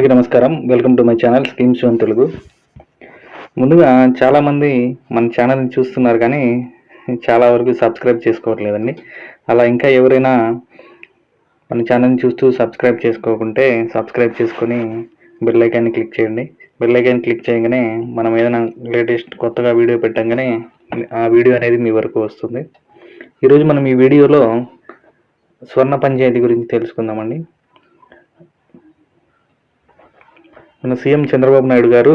అందరికీ నమస్కారం. Welcome to my channel schemes on Telugu ముందుగా చాలామంది మన ఛానల్ని చూస్తున్నారు కానీ చాలా వరకు సబ్స్క్రైబ్ చేసుకోవట్లేదండి. అలా ఇంకా ఎవరైనా మన ఛానల్ని చూస్తూ సబ్స్క్రైబ్ చేసుకోకుంటే సబ్స్క్రైబ్ చేసుకొని బెల్ ఐకాన్ని క్లిక్ చేయండి. బెల్ ఐకాన్ క్లిక్ చేయగానే మనం ఏదైనా లేటెస్ట్ కొత్తగా వీడియో పెట్టంగానే ఆ వీడియో అనేది మీ వరకు వస్తుంది. ఈరోజు మనం ఈ వీడియోలో స్వర్ణ పంచాయతీ గురించి తెలుసుకుందామండి. మన సీఎం చంద్రబాబు నాయుడు గారు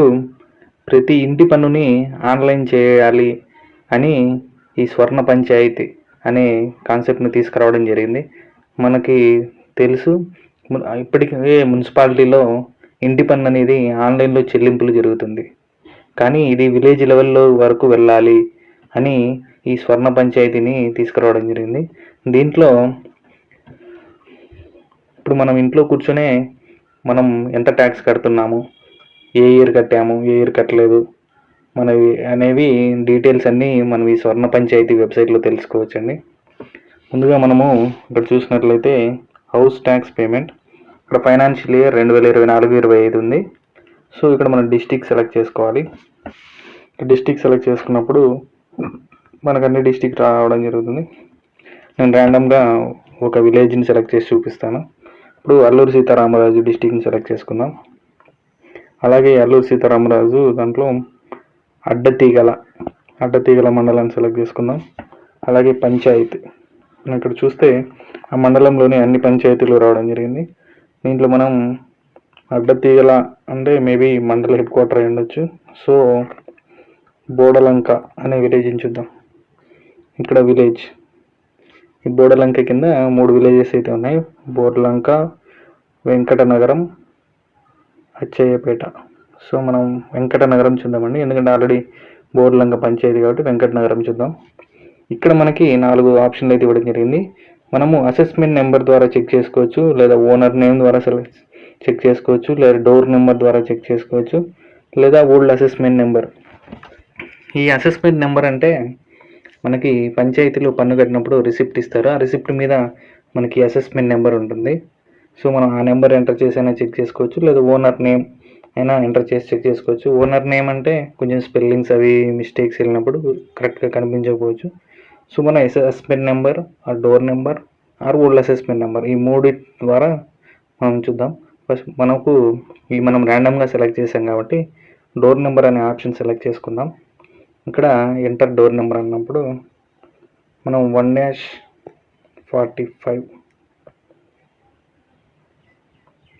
ప్రతి ఇంటి పన్నుని ఆన్లైన్ చేయాలి అని ఈ స్వర్ణ పంచాయతీ అనే కాన్సెప్ట్ని తీసుకురావడం జరిగింది. మనకి తెలుసు ఇప్పటికే మున్సిపాలిటీలో ఇంటి పన్ను అనేది ఆన్లైన్లో చెల్లింపులు జరుగుతుంది. కానీ ఇది విలేజ్ లెవెల్లో వరకు వెళ్ళాలి అని ఈ స్వర్ణ పంచాయతీని తీసుకురావడం జరిగింది. దీంట్లో ఇప్పుడు మనం ఇంట్లో కూర్చొనే మనం ఎంత ట్యాక్స్ కడుతున్నాము? ఏ ఇయర్ కట్టాము? ఏ ఇయర్ కట్టలేదు? మనవి అనేవి డీటెయిల్స్ అన్నీ మనం ఈ స్వర్ణ పంచాయతీ వెబ్సైట్లో తెలుసుకోవచ్చండి. ముందుగా మనము ఇక్కడ చూసినట్లయితే హౌస్ ట్యాక్స్ పేమెంట్ ఇక్కడ ఫైనాన్షియల్ ఇయర్ రెండు వేల ఇరవై నాలుగు ఇరవై ఐదు ఉంది. సో ఇక్కడ మనం డిస్టిక్ సెలెక్ట్ చేసుకోవాలి. డిస్టిక్ సెలెక్ట్ చేసుకున్నప్పుడు మనకు అన్ని డిస్టిక్ రావడం జరుగుతుంది. నేను ర్యాండమ్గా ఒక విలేజ్ని సెలెక్ట్ చేసి చూపిస్తాను. ఇప్పుడు అల్లూరు సీతారామరాజు డిస్టిక్ని సెలెక్ట్ చేసుకుందాం. అలాగే అల్లూరు సీతారామరాజు దాంట్లో అడ్డతీగల అడ్డతీగల మండలాన్ని సెలెక్ట్ చేసుకుందాం. అలాగే పంచాయతీ. మనం ఇక్కడ చూస్తే ఆ మండలంలోనే అన్ని పంచాయతీలు రావడం జరిగింది. దీంట్లో మనం అడ్డతీగల అంటే మేబీ మండల హెడ్ క్వార్టర్ అయి ఉండొచ్చు. సో బోడలంక అనే విలేజ్ని చూద్దాం. ఇక్కడ విలేజ్ ఈ బోడలంక కింద మూడు విలేజెస్ అయితే ఉన్నాయి. బోర్లంక వెంకటనగరం అచ్చయ్యపేట సో మనం వెంకటనగరం చూద్దామండి. ఎందుకంటే ఆల్రెడీ బోర్లంక పంచాయతీ కాబట్టి వెంకటనగరం చూద్దాం. ఇక్కడ మనకి నాలుగు ఆప్షన్లు అయితే ఇవ్వడం జరిగింది. మనము అసెస్మెంట్ నెంబర్ ద్వారా చెక్ చేసుకోవచ్చు లేదా ఓనర్ నేమ్ ద్వారా సెలెక్ట్ చెక్ చేసుకోవచ్చు లేదా డోర్ నెంబర్ ద్వారా చెక్ చేసుకోవచ్చు లేదా ఓల్డ్ అసెస్మెంట్ నెంబర్ ఈ అసెస్మెంట్ నెంబర్ అంటే మనకి పంచాయతీలో పన్ను కట్టినప్పుడు రిసిప్ట్ ఇస్తారు. ఆ రిసిప్ట్ మీద మనకి అసెస్మెంట్ నెంబర్ ఉంటుంది. సో మనం ఆ నెంబర్ ఎంటర్ చేసి అయినా చెక్ చేసుకోవచ్చు. లేదా ఓనర్ నేమ్ అయినా ఎంటర్ చేసి చెక్ చేసుకోవచ్చు. ఓనర్ నేమ్ అంటే కొంచెం స్పెల్లింగ్స్ అవి మిస్టేక్స్ వెళ్ళినప్పుడు కరెక్ట్గా కనిపించకపోవచ్చు. సో మన అసెస్మెంట్ నెంబర్ ఆ door number or old assessment number ఈ మూడు ద్వారా మనం చూద్దాం. ఫస్ట్ మనకు ఈ మనం ర్యాండమ్గా సెలెక్ట్ చేసాం కాబట్టి డోర్ నెంబర్ అనే ఆప్షన్ సెలెక్ట్ చేసుకుందాం. ఇక్కడ ఎంటర్ డోర్ నెంబర్ అన్నప్పుడు మనం one dash forty five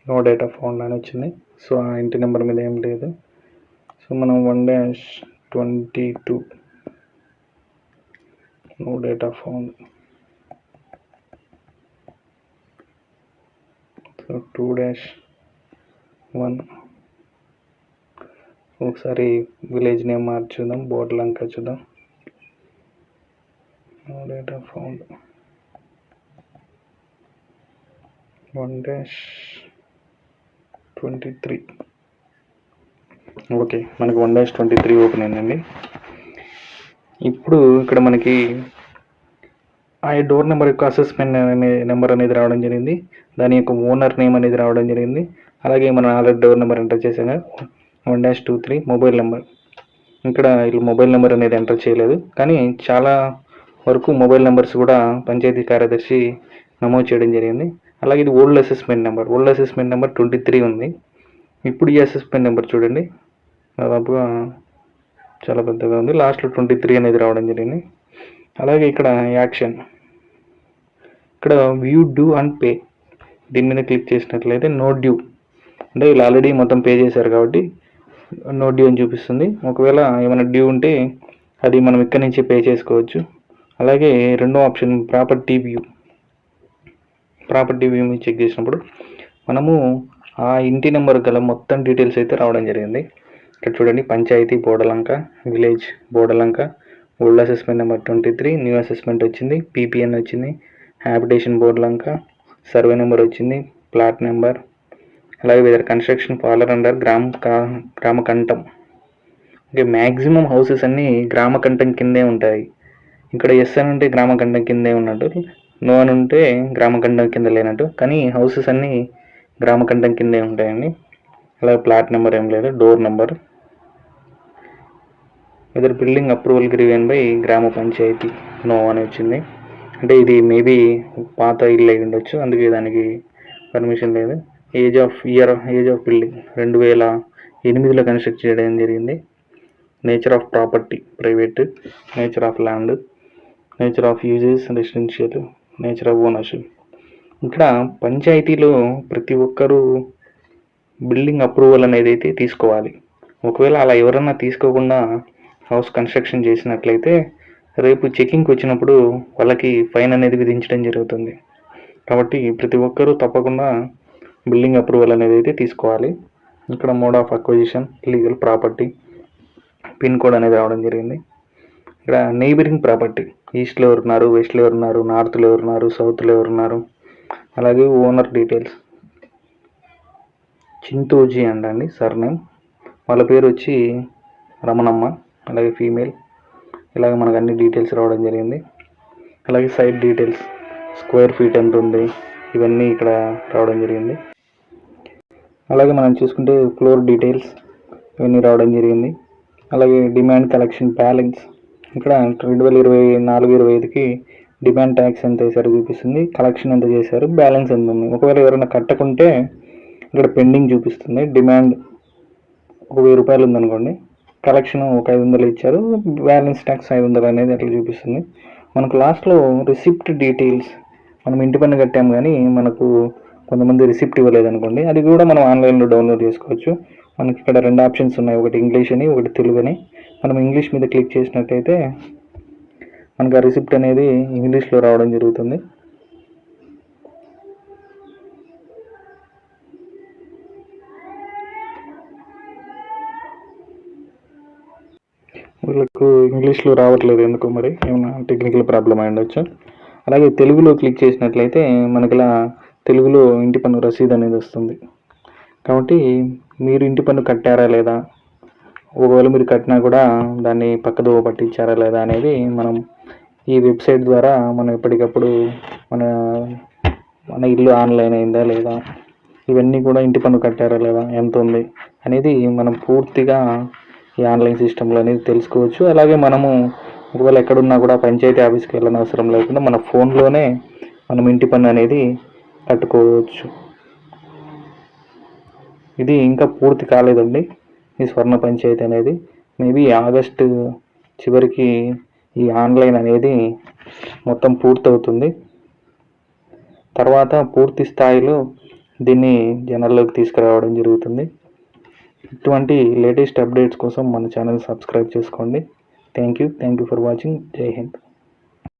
no data found అని వచ్చింది. సో ఆ ఇంటి నెంబర్ మీద ఏం లేదు. సో మనం one dash twenty two no data found so two dash one ఒకసారి విలేజ్ నేమ్ మార్చి చూద్దాం లంక చూద్దాం. No data found one dash twenty three okay మనకి one dash twenty three open అయిందండి. ఇప్పుడు ఇక్కడ మనకి ఆ డోర్ నెంబర్ యొక్క అసెస్మెంట్ అనే నెంబర్ అనేది రావడం జరిగింది. దాని యొక్క ఓనర్ నేమ్ అనేది రావడం జరిగింది. అలాగే మనం ఆల్రెడీ డోర్ నెంబర్ ఎంటర్ చేసాం one dash two three mobile number. ఇక్కడ వీళ్ళు మొబైల్ నెంబర్ అనేది ఎంటర్ చేయలేదు. కానీ చాలా వరకు మొబైల్ నెంబర్స్ కూడా పంచాయతీ కార్యదర్శి నమోదు చేయడం జరిగింది. అలాగే ఇది old assessment number. Old assessment number twenty three ఉంది. ఇప్పుడు ఈ అసెస్మెంట్ నెంబర్ చూడండి. దాదాపుగా చాలా పెద్దగా ఉంది. లాస్ట్లో ట్వంటీ త్రీ అనేది రావడం జరిగింది. అలాగే ఇక్కడ యాక్షన్. ఇక్కడ వ్యూ డ్యూ అండ్ పే. దీని మీద క్లిక్ చేసినట్లయితే నో డ్యూ. అంటే వీళ్ళు ఆల్రెడీ మొత్తం పే చేశారు కాబట్టి నో డ్యూ అని చూపిస్తుంది. ఒకవేళ ఏమైనా డ్యూ ఉంటే అది మనం ఇక్కడి నుంచి పే చేసుకోవచ్చు. అలాగే రెండో option property view. Property view మీద చెక్ చేసినప్పుడు మనము ఆ ఇంటి నెంబర్ గల మొత్తం డీటెయిల్స్ అయితే రావడం జరిగింది. ఇక్కడ చూడండి panchayat Bodalanka village Bodalanka old assessment number twenty three new assessment వచ్చింది పీపీఎన్ వచ్చింది హ్యాబిటేషన్ బోర్డులంక సర్వే నెంబర్ వచ్చింది ప్లాట్ నెంబర్ అలాగే వెదర్ కన్స్ట్రక్షన్ పార్లర్ అండర్ గ్రామ కా- గ్రామ కంఠం ఓకే మ్యాక్సిమం హౌసెస్ అన్నీ గ్రామకంఠం కిందే ఉంటాయి. ఇక్కడ ఎస్ అని ఉంటే గ్రామకంఠం కిందే ఉన్నట్టు నో అని ఉంటే గ్రామకంఠం కింద లేనట్టు కానీ హౌసెస్ అన్నీ గ్రామకంఠం కిందే ఉంటాయండి. అలాగే ప్లాట్ నెంబర్ ఏం లేదు door number either building approval given by gram panchayat no అని వచ్చింది. అంటే ఇది మేబీ పాత ఇల్లు అయి ఉండొచ్చు అందుకే దానికి పర్మిషన్ లేదు. Age of year age of building రెండు వేల ఎనిమిదిలో కన్స్ట్రక్ట్ చేయడం జరిగింది. Nature of property private nature of land nature of uses residential nature of ownership. ఇక్కడ పంచాయతీలో ప్రతి ఒక్కరూ బిల్డింగ్ అప్రూవల్ అనేది అయితే తీసుకోవాలి. ఒకవేళ అలా ఎవరన్నా తీసుకోకుండా హౌస్ కన్స్ట్రక్షన్ చేసినట్లయితే రేపు చెకింగ్కి వచ్చినప్పుడు వాళ్ళకి ఫైన్ అనేది విధించడం జరుగుతుంది. కాబట్టి ప్రతి ఒక్కరూ తప్పకుండా బిల్డింగ్ అప్రూవల్ అనేది అయితే తీసుకోవాలి. ఇక్కడ mode of acquisition legal property pin code అనేది రావడం జరిగింది. ఇక్కడ నైబరింగ్ ప్రాపర్టీ ఈస్ట్లో ఎవరున్నారు వెస్ట్లో ఎవరున్నారు నార్త్లో ఎవరున్నారు సౌత్లో ఎవరున్నారు అలాగే ఓనర్ డీటెయిల్స్ చింతోజీ అండి సర్నేమ్ వాళ్ళ పేరు వచ్చి రమణమ్మ అలాగే ఫీమేల్ ఇలాగే మనకు అన్ని డీటెయిల్స్ రావడం జరిగింది. అలాగే సైట్ డీటెయిల్స్ స్క్వేర్ ఫీట్ ఎంత ఉంది ఇవన్నీ ఇక్కడ రావడం జరిగింది. అలాగే మనం చూసుకుంటే ఫ్లోర్ డీటెయిల్స్ ఇవన్నీ రావడం జరిగింది. అలాగే డిమాండ్ కలెక్షన్ బ్యాలెన్స్ ఇక్కడ రెండు వేల ఇరవై నాలుగు ఇరవై ఐదుకి డిమాండ్ ట్యాక్స్ ఎంత వేశారో చూపిస్తుంది. కలెక్షన్ ఎంత చేశారు బ్యాలెన్స్ ఎంత ఉంది. ఒకవేళ ఎవరైనా కట్టకుంటే ఇక్కడ పెండింగ్ చూపిస్తుంది. డిమాండ్ ఒక వెయ్యి రూపాయలు ఉందనుకోండి. కలెక్షన్ ఒక ఐదు వందలు ఇచ్చారు. బ్యాలెన్స్ ట్యాక్స్ ఐదు వందలు అనేది అట్లా చూపిస్తుంది. మనకు లాస్ట్లో రిసిప్ట్ డీటెయిల్స్ మనం ఇంటి పన్ను కట్టాము కానీ మనకు కొంతమంది రిసిప్ట్ ఇవ్వలేదు అనుకోండి అది కూడా మనం ఆన్లైన్లో డౌన్లోడ్ చేసుకోవచ్చు. మనకి ఇక్కడ రెండు ఆప్షన్స్ ఉన్నాయి ఒకటి ఇంగ్లీష్ అని ఒకటి తెలుగు అని. మనం ఇంగ్లీష్ మీద క్లిక్ చేసినట్టయితే మనకు ఆ రిసిప్ట్ అనేది ఇంగ్లీష్లో రావడం జరుగుతుంది. వీళ్ళకు ఇంగ్లీష్లో రావట్లేదు ఎందుకు మరి? ఏమైనా టెక్నికల్ ప్రాబ్లం అయి ఉండొచ్చు? అలాగే తెలుగులో క్లిక్ చేసినట్లయితే మనకి ఇలా తెలుగులో ఇంటి పన్ను రసీదు అనేది వస్తుంది. కాబట్టి మీరు ఇంటి పన్ను కట్టారా లేదా? ఒకవేళ మీరు కట్టినా కూడా దాన్ని పక్కదోవ పట్టించారా లేదా అనేది మనం ఈ వెబ్సైట్ ద్వారా మనం ఎప్పటికప్పుడు మన మన ఇల్లు ఆన్లైన్ అయిందా లేదా? ఇవన్నీ కూడా ఇంటి పన్ను కట్టారా లేదా? ఎంత ఉంది? అనేది మనం పూర్తిగా ఈ ఆన్లైన్ సిస్టంలో అనేది తెలుసుకోవచ్చు. అలాగే మనము ఒకవేళ ఎక్కడున్నా కూడా పంచాయతీ ఆఫీస్కి వెళ్ళని అవసరం లేకుండా మన ఫోన్లోనే మనం ఇంటి పన్ను అనేది కట్టుకోవచ్చు ఇది ఇంకా పూర్తి కాలేదండి. ఈ స్వర్ణ పంచాయతీ అనేది మేబీ ఆగస్టు చివరికి ఈ ఆన్లైన్ అనేది మొత్తం పూర్తవుతుంది. తర్వాత పూర్తి స్థాయిలో దీన్ని జనాల్లోకి తీసుకురావడం జరుగుతుంది. ఇటువంటి లేటెస్ట్ అప్డేట్స్ కోసం మన ఛానల్ సబ్స్క్రైబ్ చేసుకోండి. Thank you thank you for watching. జై హింద్.